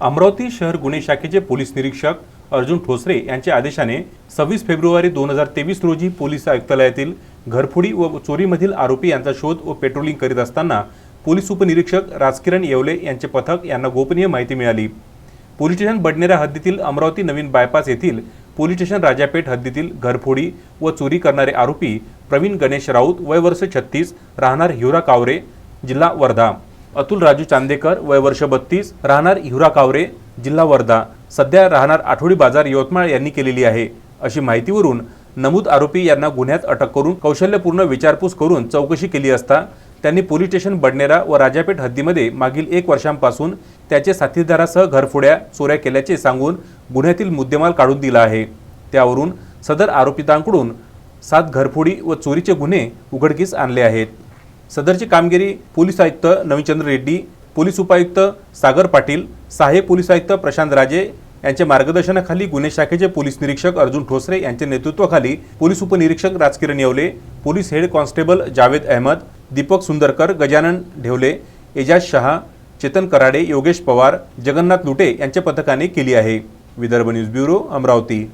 अमरावती शहर गुन्हे शाखेचे पोलीस निरीक्षक अर्जुन ठोसरे यांच्या आदेशाने सव्वीस फेब्रुवारी दोन हजार तेवीस रोजी पोलीस आयुक्तालयातील घरफोडी व चोरीमधील आरोपी यांचा शोध व पेट्रोलिंग करीत असताना पोलीस उपनिरीक्षक राजकिरण येवले यांचे पथक यांना गोपनीय माहिती मिळाली. पोलीस स्टेशन बडनेरा हद्दीतील अमरावती नवीन बायपास येथील पोलीस स्टेशन राजापेठ हद्दीतील घरफोडी व चोरी करणारे आरोपी प्रवीण गणेश राऊत वय वर्ष छत्तीस राहणार हिवरा कावरे जिल्हा वर्धा. अतुल राजू चांदेकर वय वर्ष बत्तीस राहणार हिवरा कावरे जिल्हा वर्धा. सध्या राहणार आठवडी बाजार यवतमाळ यांनी केलेली आहे. अशी माहितीवरून नमूद आरोपी यांना गुन्ह्यात अटक करून कौशल्यपूर्ण विचारपूस करून चौकशी केली असता त्यांनी पोलीस स्टेशन बडनेरा व राजापेठ हद्दीमध्ये मागील एक वर्षांपासून त्याचे साथीदारासह घरफोड्या चोऱ्या केल्याचे सांगून गुन्ह्यातील मुद्देमाल काढून दिला आहे. त्यावरून सदर आरोपितांकडून सात घरफोडी व चोरीचे गुन्हे उघडकीस आणले आहेत. सदरची कामगिरी पोलीस आयुक्त नवीनचंद्र रेड्डी पोलीस उपायुक्त सागर पाटील सहाय्यक पोलीस आयुक्त प्रशांत राजे यांच्या मार्गदर्शनाखाली गुन्हे शाखेचे पोलीस निरीक्षक अर्जुन ठोसरे यांच्या नेतृत्वाखाली पोलीस उपनिरीक्षक Rajkiran Yewale police head constable Javed Ahmed Deepak Sundarkar Gajanan Dhewale Ejaz Shah Chetan Karade Yogesh Pawar Jagannath Lute यांच्या पथकाने केली आहे. Vidarbha news bureau Amravati.